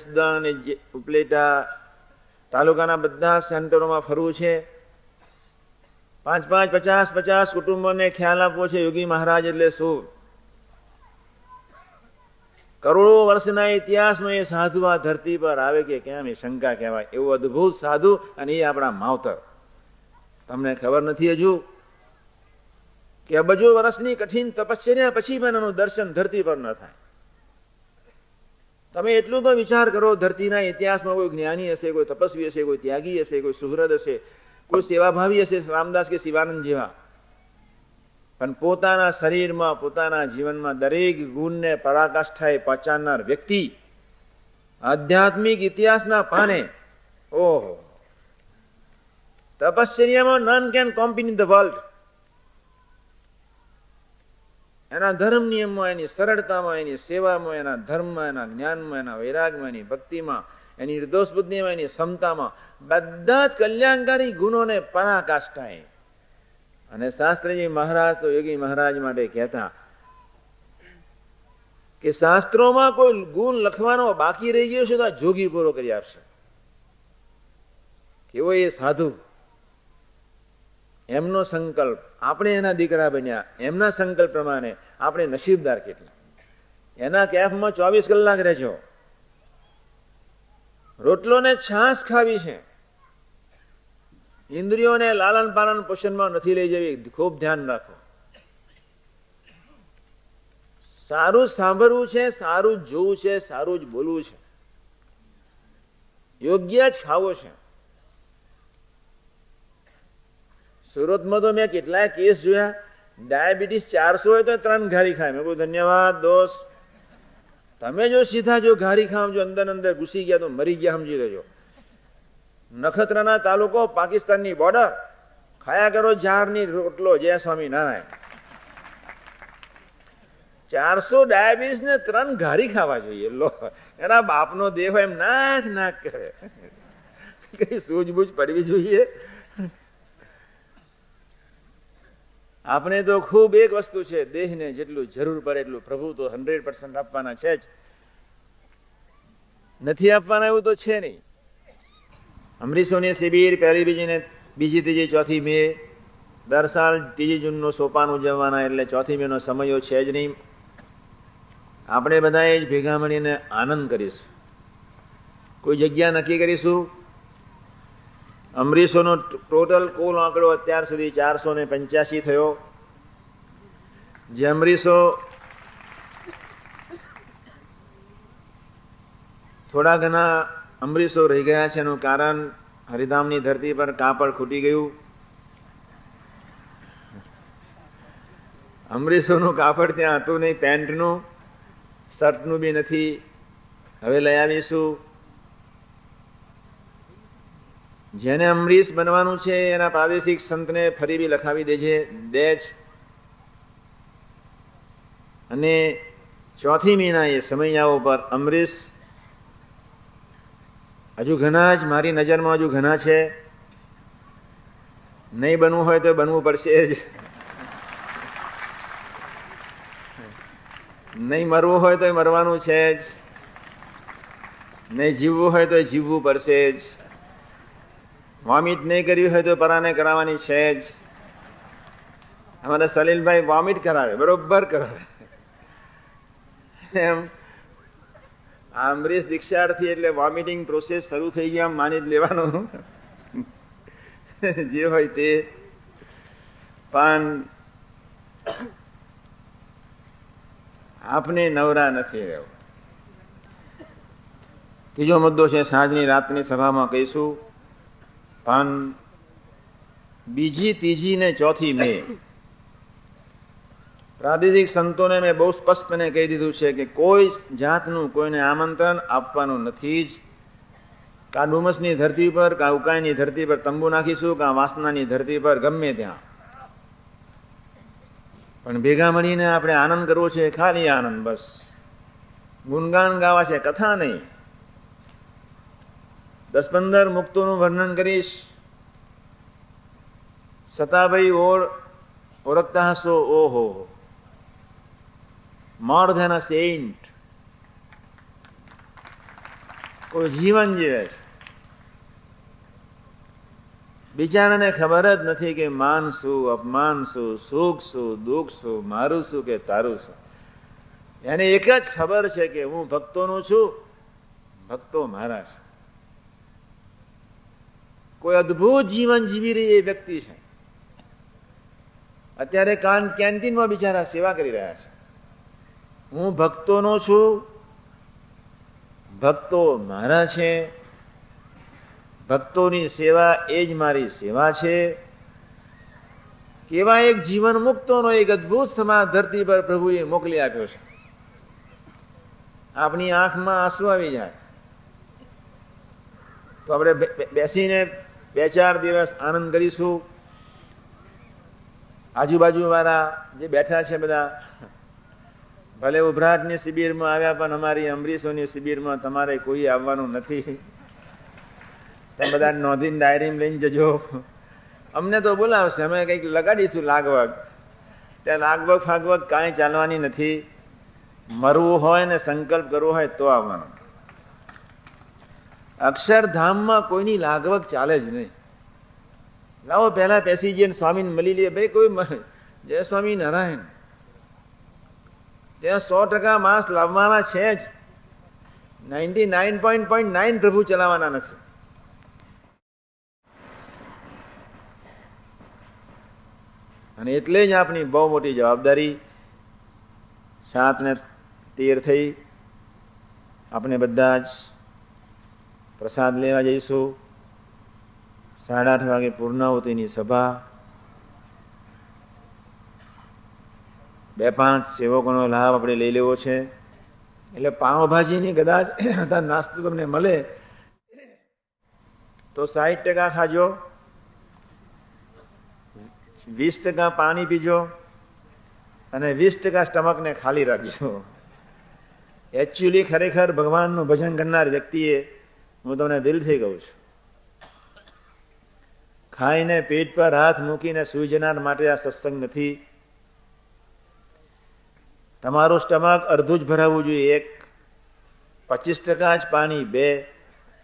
જસદણ અને ઉપલેટા તાલુકાના બધા સેન્ટરોમાં ફરવું છે. પાંચ પાંચ પચાસ પચાસ કુટુંબોને ખ્યાલ આપવો છે યોગી મહારાજ એટલે શું? કરોડો વર્ષના ઇતિહાસમાં એ સાધુ આ ધરતી પર આવે કે કેમ એ શંકા કહેવાય. એવું અદ્ભુત સાધુ અને એ આપણા માવતર. તમને ખબર નથી હજુ? કે અબજો વર્ષની કઠિન તપશ્ચર્યા પછી પણ એનું દર્શન ધરતી પર ન થાય. તમે એટલું તો વિચાર કરો, ધરતીના ઇતિહાસમાં કોઈ જ્ઞાની હશે, કોઈ તપસ્વી હશે, કોઈ ત્યાગી હશે, કોઈ સુહૃદ હશે, કોઈ સેવાભાવી હશે, રામદાસ કે શિવાનંદ જેવા. પણ પોતાના શરીરમાં, પોતાના જીવનમાં દરેક ગુણને પરાકાષ્ઠાએ પહોંચાડનાર વ્યક્તિ આધ્યાત્મિક ઇતિહાસના પાને. ઓહો. તપશ્ચર્યામાં none can compete the world એના ધર્મ નિયમમાં એની સરળતામાં, એની સેવામાં, એના ધર્મમાં, એના જ્ઞાનમાં, એના વૈરાગમાં, એની ભક્તિમાં, એની નિર્દોષ બુદ્ધિમાં, એની ક્ષમતામાં બધા જ કલ્યાણકારી ગુણોને પરાકાષ્ઠાએ. અને શાસ્ત્રીજી મહારાજ તો યોગી મહારાજ માટે કહેતા કે શાસ્ત્રોમાં કોઈ ગુણ લખવાનો બાકી રહી ગયો છે તો જોગી પૂરો કરી આપશે. કેવો એ સાધુ એમનો સંકલ્પ. આપણે એના દીકરા બન્યા. એમના સંકલ્પ પ્રમાણે આપણે નસીબદાર કેટલા. એના કેફમાં ચોવીસ કલાક રહેજો. રોટલો ને ખાવી છે. ઇન્દ્રિયોને લાલન પાલન પોષણમાં નથી લઈ જવી. ખૂબ ધ્યાન રાખો. સારું સાંભળવું છે, સારું જોવું છે, સારું જ બોલવું છે. યોગ્ય જ ખાવો છે. સુરતમાં તો મેં કેટલાય કેસ જોયા. ડાયાબિટીસ ચારસો હોય તો ત્રણ ઘારી ખાય. મેં કહું ધન્યવાદ, દોસ્ત. તમે જો સીધા જો ઘારી ખાવ, જો અંદર અંદર ઘૂસી ગયા તો મરી ગયા, સમજી લેજો. નખત્રના તાલુકો પાકિસ્તાનની બોર્ડર ખાયા કરો ઝારની રોટલો, જય સ્વામી નારાયણ ચારસો ડાયાબિટીસ ને ત્રણ ઘારી ખાવા જોઈએ. લો, એના બાપનો દેહ એમ નાક નાક કરે. કઈ સૂઝબૂઝ પડવી જોઈએ. આપણે તો ખૂબ એક વસ્તુ છે, દેહને જેટલું જરૂર પડે એટલું પ્રભુ તો હંડ્રેડ પર્સન્ટ આપવાના છે જ. નથી આપવાના એવું તો છે નહીં. અમરીશોની શિબિર પહેલી બીજી ને બીજી, ત્રીજી, ચોથી મે, દર સાલ ત્રીજી જૂનનો સોપાન ઉજવવાના એટલે ચોથી મેનો સમયો છે જ નહીં. આપણે બધાએ જ ભેગા મળીને આનંદ કરીશું. કોઈ જગ્યા નક્કી કરીશું? અમરીશોનો ટોટલ કુલ આંકડો અત્યાર સુધી ચારસો ને પંચ્યાસી થયો. જે અમરીશો થોડા ઘણા અમરીશો રહી ગયા છે એનું કારણ હરિધામની ધરતી પર કાપડ ખૂટી ગયું. અમરીશોનું કાપડ ત્યાં હતું નહીં, પેન્ટનું, શર્ટનું બી નથી. હવે લઈ આવીશું. જેને અમરીશ બનવાનું છે, એના પ્રાદેશિક સંતને ફરી બી લખાવી દેજે. દેજ. અને ચોથી મહિના એ સમયાઓ પર અમરીશ હજુ ઘણા જ, મારી નજરમાં હજુ ઘણા છે. નહીં બનવું હોય તો બનવું પડશે જ. નહીં મરવું હોય તો મરવાનું છે જ. નહીં જીવવું હોય તો જીવવું પડશે જ. વોમિટ નહીં કરવી હોય તો પરાને કરાવવાની છે જ. અમારા સલીલભાઈ વોમિટ કરાવે, બરોબર કરાવે. એમ અમરીશ દીક્ષાર્થી એટલે વોમિટિંગ પ્રોસેસ શરૂ થઈ ગયા માની જ લેવાનું. જે હોય તે. પણ આપને નવરા નથી રહેવું. ત્રીજો મુદ્દો છે, સાંજની રાતની સભામાં કહીશું પણ બીજી, ત્રીજી ને ચોથી મે. પ્રાદેશિક સંતોને મેં બહુ સ્પષ્ટપણે કહી દીધું છે કે કોઈ જાતનું કોઈને આમંત્રણ આપવાનું નથી જ. કા ડુમસની ધરતી પર, કા ઉકાઈની ધરતી પર તંબુ નાખીશું, કા વાસનાની ધરતી પર, ગમે ત્યાં. પણ ભેગા મળીને આપણે આનંદ કરવો છે, ખાલી આનંદ બસ. ગુણગાન ગાવા છે કથા નહીં. દસ પંદર મુક્તોનું વર્ણન કરીશ. સતાભાઈ ઓર ઓળખતા હશો ઓહો. મોર ધેન અ સેન્ટ કોઈ જીવન જીવે છે. બિચારાને ખબર જ નથી કે માન શું, અપમાન શું, સુખ શું, દુઃખ શું, મારું શું કે તારું શું. એને એક જ ખબર છે કે હું ભક્તોનું છું, ભક્તો મારા છે. કોઈ અદભુત જીવન જીવી રહી એ વ્યક્તિ છે. અત્યારે કાન કેન્ટીનમાં બિચારા સેવા કરી રહ્યા છે. હું ભક્તોનો છું, ભક્તો મારા છે, ભક્તોની સેવા એ જ મારી સેવા છે. કેવા એક જીવન મુક્તોનો એક અદભુત સમાજ ધરતી પર પ્રભુએ મોકલી આપ્યો છે. આપણી આંખમાં આંસુ આવી જાય. તો આપણે બેસીને બે ચાર દિવસ આનંદ કરીશું. આજુબાજુ વાળા જે બેઠા છે બધા, ભલે ઉભરાટની શિબિરમાં આવ્યા, પણ અમારી અમરીશોની શિબિરમાં તમારે કોઈ આવવાનું નથી. તમે બધા નોંધીને ડાયરીમાં લઈને જજો. અમને તો બોલાવશે, અમે કંઈક લગાડીશું લાગવગ. ત્યાં લાગવગ ફાગવગ કાંઈ ચાલવાની નથી. મરવું હોય ને સંકલ્પ કરવો હોય તો આવવાનું. અક્ષરધામમાં કોઈની લાગવગ ચાલે જ નહીં. લાવો પહેલા બેસી જઈએ સ્વામીને મળી લઈએ ભાઈ, કોઈ જય સ્વામી નારાયણ. ત્યાં સો ટકા માસ લાવવાના છે જ. Ninety nine point point nine પ્રભુ ચલાવવાના નથી. અને એટલે જ આપણી બહુ મોટી જવાબદારી સાત ને તેર થઈ. આપણે બધા જ પ્રસાદ લેવા જઈશું. સાડા આઠ વાગે પૂર્ણાવતીની સભા. બે પાંચ સેવકોનો લાભ આપણે લઈ લેવો છે. એટલે પાવભાજીની કદાચ નાસ્તો તમને મળે, તો સાહીઠ ટકા ખાજો. વીસ ટકા પાણી પીજો અને વીસ ટકા સ્ટમકને ખાલી રાખજો. એકચ્યુઅલી ખરેખર ભગવાનનું ભજન કરનાર વ્યક્તિએ હું તમને દિલથી કહું છું. ખાઈને પેટ પર હાથ મૂકીને સુઈ જનાર માટે આ સત્સંગ નથી. તમારું સ્ટમક અડધું જ ભરાવવું જોઈએ. એક, પચીસ ટકા જ પાણી. બે,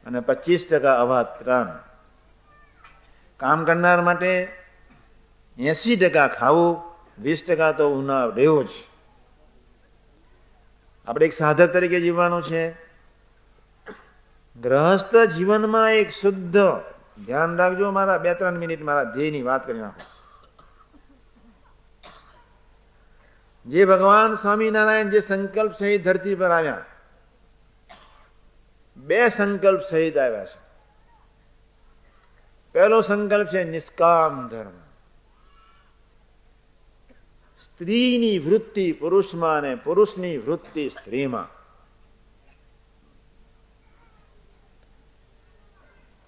અને પચીસ ટકા અવાજ. ત્રણ, કામ કરનાર માટે એસી ટકા ખાવું, વીસ ટકા તો ઉના રહેવો જ. આપણે એક સાધક તરીકે જીવવાનું છે. ગ્રહસ્થ જીવનમાં એક શુદ્ધ, ધ્યાન રાખજો મારા, બે, ત્રણ મિનિટ મારા ધ્યેયની વાત કરી નાખો. જે ભગવાન સ્વામિનારાયણ જે સંકલ્પ સહિત ધરતી પર આવ્યા, બે સંકલ્પ સહિત આવ્યા છે. પહેલો સંકલ્પ છે નિષ્કામ ધર્મ. સ્ત્રીની વૃત્તિ પુરુષમાં અને પુરુષની વૃત્તિ સ્ત્રીમાં.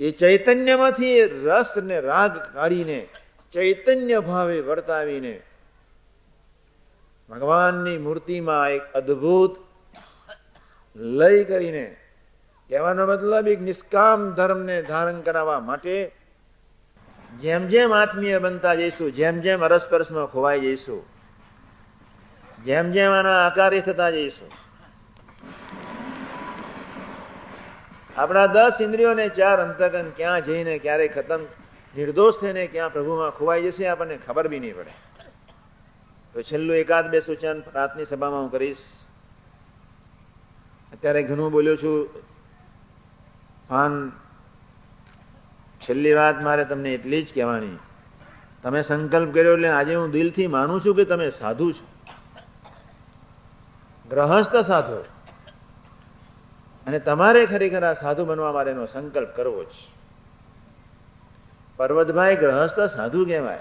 એ ચૈતન્યમાંથી રસ ને રાગ કાઢીને ચૈતન્ય ભાવે વર્તાવીને ભગવાનની મૂર્તિમાં એક અદ્ભુત લય કરીને, કહેવાનો મતલબ એક નિષ્કામ ધર્મને ધારણ કરાવવા માટે જેમ જેમ આત્મીય બનતા જઈશું, જેમ જેમ અરસપરસમાં ખોવાઈ જઈશું, જેમ જેમ આના આકારે થતા જઈશું આપણા દસ ઇન્દ્રિયોને ચાર અંતકન ક્યાં જઈને ક્યારે ખતમ, નિર્દોષ થઈને ક્યાં પ્રભુમાં ખોવાઈ જશે, આપણને ખબર બી નહીં પડે. તો છેલ્લું એકાદ બે સૂચન રાતની સભામાં હું કરીશ. અત્યારે ઘણું બોલ્યો છું. પણ છેલ્લી વાત મારે તમને એટલી જ કહેવાની. તમે સંકલ્પ કર્યો એટલે આજે હું દિલથી માનું છું કે તમે સાધુ છો. ગ્રહસ્થ સાધુ. અને તમારે ખરેખર આ સાધુ બનવા માટેનો સંકલ્પ કરવો જ. પર્વતભાઈ ગ્રહસ્થ સાધુ કહેવાય.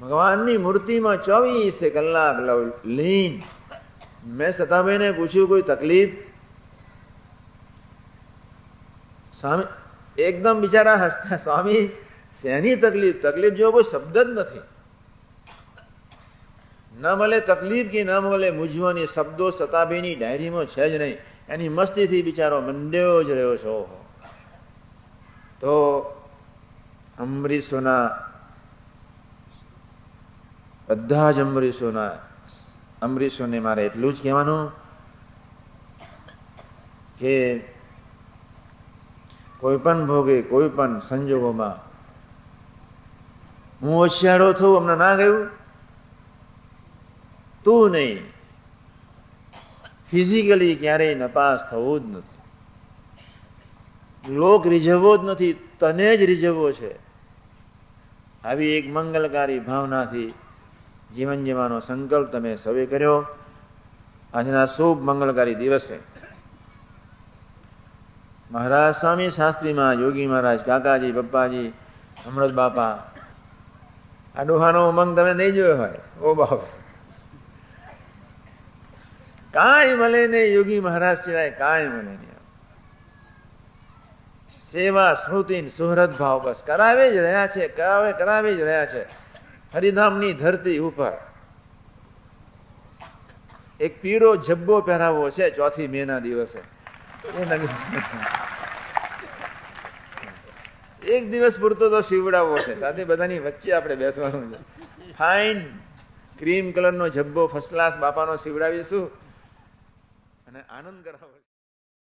ભગવાનની મૂર્તિમાં ચોવીસે કલાક લીન. મેં સતાભાઈને પૂછ્યું, કોઈ તકલીફ? સ્વામી, એકદમ બિચારા હસતા, સ્વામી, શેની તકલીફ? તકલીફ જેવો કોઈ શબ્દ જ નથી. ન મળે તકલીફ કે ન મળે, મૂંઝવણી શબ્દો સતાભાઈની ડાયરીમાં છે જ નહીં. એની મસ્તીથી બિચારો મંડ્યો જ રહ્યો છો. તો અમરીશોના બધા જ અમરીશોના અમરીશોને મારે એટલું જ કહેવાનું કે કોઈ પણ ભોગે, કોઈ પણ સંજોગોમાં હું હોશિયારો થઉં, અમને ના ગયું? તું નહીં. ફિઝિકલી ક્યારેય નપાસ થવું જ નથી. લોક રીઝવવો જ નથી, તને જ રીઝવવો છે. આવી એક મંગલકારી ભાવનાથી જીવન જીવવાનો સંકલ્પ તમે સૌએ કર્યો. આજના શુભ મંગલકારી દિવસે મહારાજ સ્વામી શાસ્ત્રીમાં યોગી મહારાજ, કાકાજી, પપ્પાજી અમૃત બાપા. આ ડોહાનો ઉમંગ તમે નહીં જોયો હોય? ઓ બાપ. કાંઈ મળે નહીં, યોગી મહારાજ સિવાય કાંઈ મળે નહીં. સેવા, સ્મૃતિ સુહૃદ ભાવ બસ કરાવે જ રહ્યા છે, કરાવે, કરાવી જ રહ્યા છે. હરિધામની ધરતી ઉપર એક પીરો જબ્બો પહેરાવો છે ચોથી મે ના દિવસે એક દિવસ પૂરતો તો શીવડાવવો છે. સાથે બધાની વચ્ચે આપણે બેસવાનું છે. ફાઇન ક્રીમ કલરનો જબ્બો ફર્સ્ટ ક્લાસ બાપાનો શીવડાવીશું અને આનંદ કરાવો